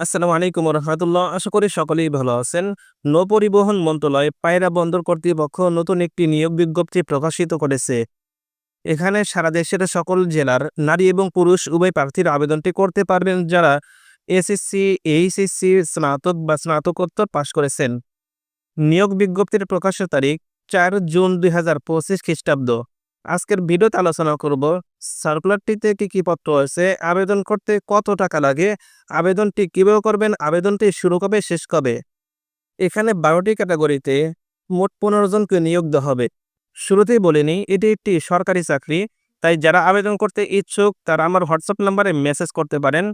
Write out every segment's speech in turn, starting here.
আসসালামু আলাইকুম রহমতুল্লাহ আশা করি সকলেই ভালো আছেন। নৌপরিবহন মন্ত্রণালয় পায়রা বন্দর কর্তৃপক্ষ নতুন একটি নিয়োগ বিজ্ঞপ্তি প্রকাশিত করেছে। এখানে সারা দেশের সকল জেলার নারী এবং পুরুষ উভয় প্রার্থীর আবেদনটি করতে পারবেন যারা এসএসসি, এইচএসসি, স্নাতক বা স্নাতকোত্তর পাশ করেছেন। নিয়োগ বিজ্ঞপ্তির প্রকাশের তারিখ চার জুন দুই হাজার পঁচিশ খ্রিস্টাব্দ। আজকের ভিডিওতে আলোচনা করব সার্কুলারটিতে কি কি পত্র আছে আবেদন করতে কত টাকা লাগে? আবেদনটি কীভাবে করবেন? আবেদনটি শুরু কবে? শেষ কবে? এখানে বারোটি ক্যাটাগরিতে মোট পনেরো জনকে নিয়োগ দেওয়া হবে। শুরুতেই বলিনি এটি একটি সরকারি চাকরি, তাই যারা আবেদন করতে ইচ্ছুক, তারা আমার হোয়াটসঅ্যাপ নাম্বারে মেসেজ করতে পারেন।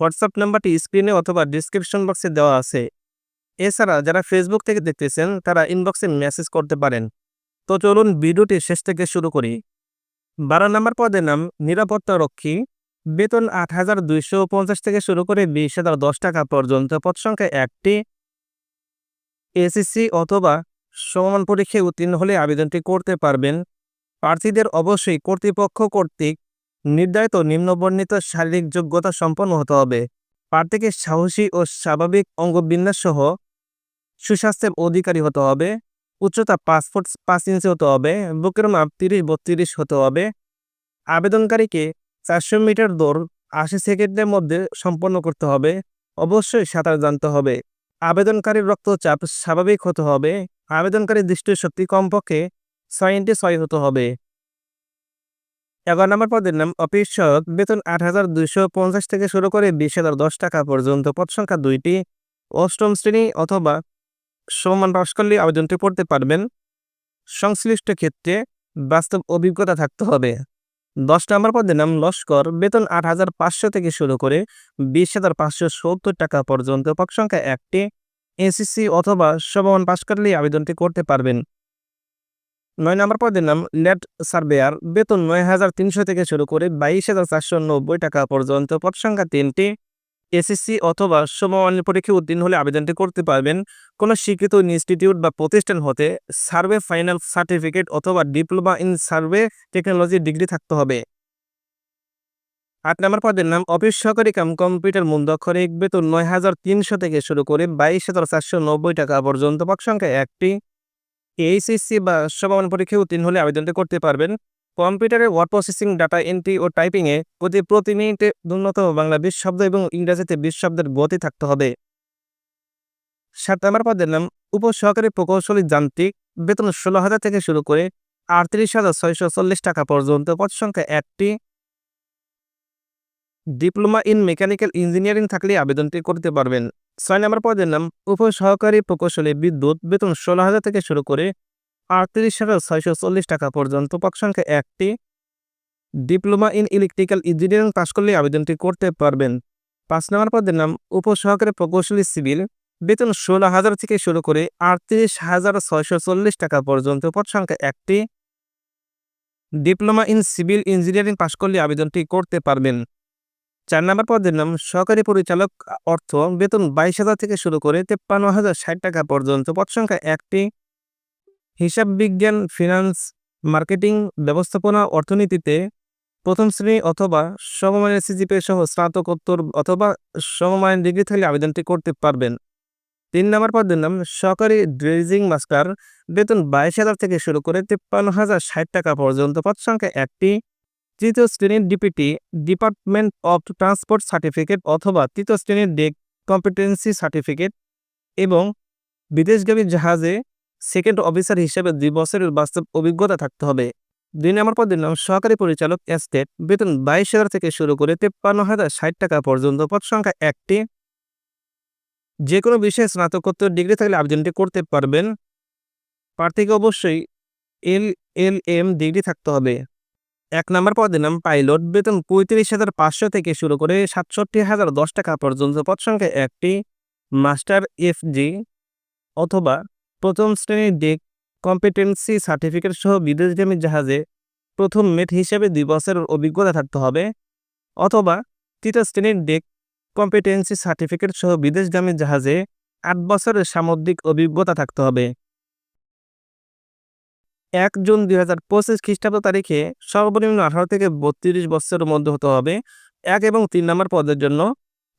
হোয়াটসঅ্যাপ নাম্বারটি স্ক্রিনে অথবা ডিসক্রিপশন বক্সে দেওয়া আছে। এছাড়া যারা ফেসবুক থেকে দেখতেছেন, তারা ইনবক্সে মেসেজ করতে পারেন। তো চলুন ভিডিওটি শেষ থেকে শুরু করি। বারো নম্বর পদের নাম নিরাপত্তা রক্ষী। বেতন আট হাজার দুইশো পঞ্চাশ থেকে শুরু করে বিশ হাজার দশ টাকা পর্যন্ত। পদ সংখ্যা একটি। এসএসসি অথবা সমান পরীক্ষায় উত্তীর্ণ হলে আবেদনটি করতে পারবেন। প্রার্থীদের অবশ্যই কর্তৃপক্ষ কর্তৃক নির্ধারিত নিম্নবর্ণিত শারীরিক যোগ্যতা সম্পন্ন হতে হবে। প্রার্থীকে সাহসী ও স্বাভাবিক অঙ্গবিন্যাস সহ সুস্বাস্থ্যের অধিকারী হতে হবে। উচ্চতা পাঁচ ফুট পাঁচ ইঞ্চি হতে হবে, বুকের মাপ তিরিশ, বত্রিশ হতে হবে। আবেদনকারীকে চারশো মিটার দৌড় আশি সেকেন্ডের মধ্যে সম্পন্ন করতে হবে, অবশ্যই সাঁতার জানতে হবে। আবেদনকারীর রক্তচাপ স্বাভাবিক হতে হবে, আবেদনকারীর দৃষ্টিশক্তি কমপক্ষে ছয় ইন্টু ছয় হতে হবে। এগারো নম্বর পদের নাম অফিস বেতন আট হাজার দুইশো পঞ্চাশ থেকে শুরু করে বিশ হাজার দশ টাকা পর্যন্ত, পদ সংখ্যা দুইটি। অষ্টম শ্রেণি অথবা সমান পাশ করলে আবেদনটি করতে পারবেন। সংশ্লিষ্ট ক্ষেত্রে বাস্তব অভিজ্ঞতা থাকতে হবে। দশ নম্বর পদের নাম লস্কর। বেতন আট হাজার পাঁচশো থেকে শুরু করে বিশ হাজার পাঁচশো সত্তর টাকা পর্যন্ত। পদ সংখ্যা একটি। এসএসসি অথবা সমান পাশ করলেই আবেদনটি করতে পারবেন। নয় নম্বর পদের নাম লেট সার্ভেয়ার। বেতন নয় হাজার তিনশো থেকে শুরু করে বাইশ হাজার চারশো নব্বই টাকা পর্যন্ত। পদ সংখ্যা তিনটি। এসএসসি অথবা সমমানের পরীক্ষায় উত্তীর্ণ হলে আবেদনটি করতে পারবেন। কোনো স্বীকৃত ইনস্টিটিউট বা প্রতিষ্ঠান হতে সার্ভে ফাইনাল সার্টিফিকেট অথবা diploma in survey technology degree থাকতে হবে। আট নম্বর পদের নাম, অফিস সহকারী কাম, কম্পিউটার মুন্দক্ষরিক বেতন নয় হাজার তিনশো থেকে শুরু করে বাইশ হাজার চারশো নব্বই টাকা পর্যন্ত। পদ সংখ্যা একটি। এইচএসসি বা সমমান পরীক্ষায় উত্তীর্ণ হলে আবেদনটি করতে পারবেন। কম্পিউটারে ওয়ার্ড প্রসেসিং, ডাটা এন্ট্রি ও টাইপিংয়ে প্রতি প্রতি মিনিটে ন্যূনতম বাংলা বিশ শব্দ এবং ইংরেজিতে বিশ শব্দের গতি থাকতে হবে। সাত নম্বর পদের নাম, উপসহকারী প্রকৌশলী যান্ত্রিক, বেতন ষোলো হাজার থেকে শুরু করে আটত্রিশ হাজার ছয়শো চল্লিশ টাকা পর্যন্ত। পদ সংখ্যা একটি। ডিপ্লোমা ইন মেকানিক্যাল ইঞ্জিনিয়ারিং থাকলে আবেদনটি করতে পারবেন। ছয় নম্বর পদের নাম, উপসহকারী প্রকৌশলী বিদ্যুৎ, বেতন ষোলো হাজার থেকে শুরু করে আটত্রিশ হাজার ছয়শো চল্লিশ টাকা পর্যন্ত। পদ সংখ্যা একটি। Diploma in electrical engineering pass করলে আবেদনটি করতে পারবেন। পাঁচ নম্বর পদের নাম, উপসহকারী প্রকৌশলী সিভিল। বেতন ষোলো হাজার থেকে শুরু করে আটত্রিশ হাজার ছয়শো চল্লিশ টাকা পর্যন্ত। পদ সংখ্যা একটি। Diploma in civil engineering pass করলে আবেদনটি করতে পারবেন। চার নম্বর পদের নাম, সহকারী পরিচালক অর্থ, বেতন বাইশ হাজার থেকে শুরু করে তেপ্পান্ন হাজার ষাট টাকা পর্যন্ত। পদ সংখ্যা একটি। হিসাব বিজ্ঞান, ফিনান্স, মার্কেটিং, ব্যবস্থাপনা, অর্থনীতিতে প্রথম শ্রেণি অথবা সমমানের সিজিপে সহ স্নাতকোত্তর অথবা সমমানের ডিগ্রি থাকলে আবেদনটি করতে পারবেন। তিন নম্বর পদের নাম, সহকারী ড্রেজিং মাস্টার। বেতন বাইশ হাজার থেকে শুরু করে তেপ্পান্ন হাজার ষাট টাকা পর্যন্ত। পদ সংখ্যা একটি। তৃতীয় শ্রেণির DPT, department of transport certificate অথবা তৃতীয় শ্রেণির ডেক কম্পিটেন্সি সার্টিফিকেট এবং বিদেশগামী জাহাজে সেকেন্ড অফিসার হিসেবে দুই বছরের বাস্তব অভিজ্ঞতা থাকতে হবে। দুই নম্বর পদের নাম সহকারী পরিচালক এস্টেট বেতন বাইশ হাজার থেকে শুরু করে তেপ্পান্ন হাজার ষাট টাকা পর্যন্ত, পদ সংখ্যা একটি। যে কোনো বিষয়ে স্নাতকোত্তর ডিগ্রি থাকলে আবেদনটি করতে পারবেন। প্রার্থীকে অবশ্যই এল এল এম ডিগ্রি থাকতে হবে। এক নম্বর পদের নাম পাইলট, বেতন পঁয়ত্রিশ হাজার পাঁচশো থেকে শুরু করে সাতষট্টি হাজার দশ টাকা পর্যন্ত, পদ সংখ্যা একটি। মাস্টার এফ জি অথবা প্রথম শ্রেণির ডেক কম্পিটেন্সি সার্টিফিকেট সহ বিদেশগামী জাহাজে প্রথম মেট হিসেবে দুই বছরের অভিজ্ঞতা থাকতে হবে। অথবা তৃতীয় শ্রেণির ডেক কম্পিটেন্সি সার্টিফিকেট সহ বিদেশগামী জাহাজে আট বছরের সামুদ্রিক অভিজ্ঞতা থাকতে হবে। এক জুন দুই হাজার পঁচিশ খ্রিস্টাব্দ তারিখে সর্বনিম্ন আঠারো থেকে বত্রিশ বছরের মধ্যে হতে হবে। এক এবং তিন নম্বর পদের জন্য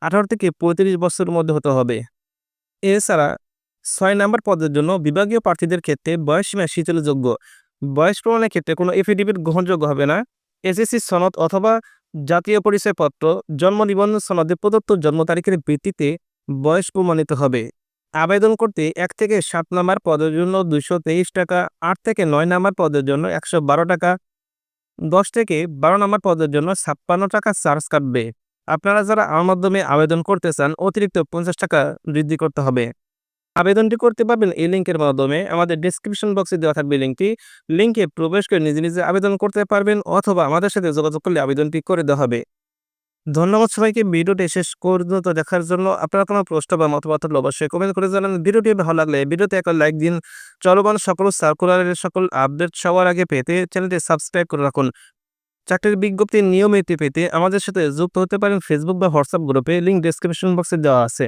আঠারো থেকে পঁয়ত্রিশ বছরের মধ্যে হতে হবে। এছাড়া ছয় নম্বর পদের জন্য বিভাগীয় প্রার্থীদের ক্ষেত্রে বয়সসীমা শিথিলযোগ্য। বয়স প্রমাণের ক্ষেত্রে কোনো এফিডেভিট গ্রহণযোগ্য হবে না। এসএসসি সনদ অথবা জাতীয় পরিচয়পত্র, জন্ম নিবন্ধন সনদে প্রদত্ত জন্ম তারিখের ভিত্তিতে বয়স প্রমাণিত হবে। আবেদন করতে এক থেকে সাত নম্বর পদের জন্য দুশো তেইশ টাকা, আট থেকে নয় নম্বর পদের জন্য একশো বারো টাকা, দশ থেকে বারো নম্বর পদের জন্য ছাপ্পান্ন টাকা চার্জ কাটবে। আপনারা যারা আমার মাধ্যমে আবেদন করতে চান, অতিরিক্ত পঞ্চাশ টাকা বৃদ্ধি করতে হবে। আবেদনটি করতে পারবেন এই লিঙ্কের মাধ্যমে। আমাদের ডিসক্রিপশন বক্সে দেওয়া থাকবে লিঙ্কটি লিঙ্কে প্রবেশ করে নিজে নিজে আবেদন করতে পারবেন অথবা আমাদের সাথে যোগাযোগ করলে আবেদনটি করে দেওয়া হবে। ধন্যবাদ সবাইকে, ভিডিওটি শেষ পর্যন্ত দেখার জন্য। আপনার কোনো প্রশ্ন বা মতামত থাকলে অবশ্যই কমেন্ট করে জানান। ভিডিওটি ভালো লাগলে ভিডিওতে একটা লাইক দিন। চলমান সকল সার্কুলারের সকল আপডেট সবার আগে পেতে চ্যানেলটি সাবস্ক্রাইব করে রাখুন। চাকরির বিজ্ঞপ্তি নিয়মিত পেতে আমাদের সাথে যুক্ত হতে পারেন ফেসবুক বা হোয়াটসঅ্যাপ গ্রুপে লিঙ্ক ডিসক্রিপশন বক্সে দেওয়া আছে।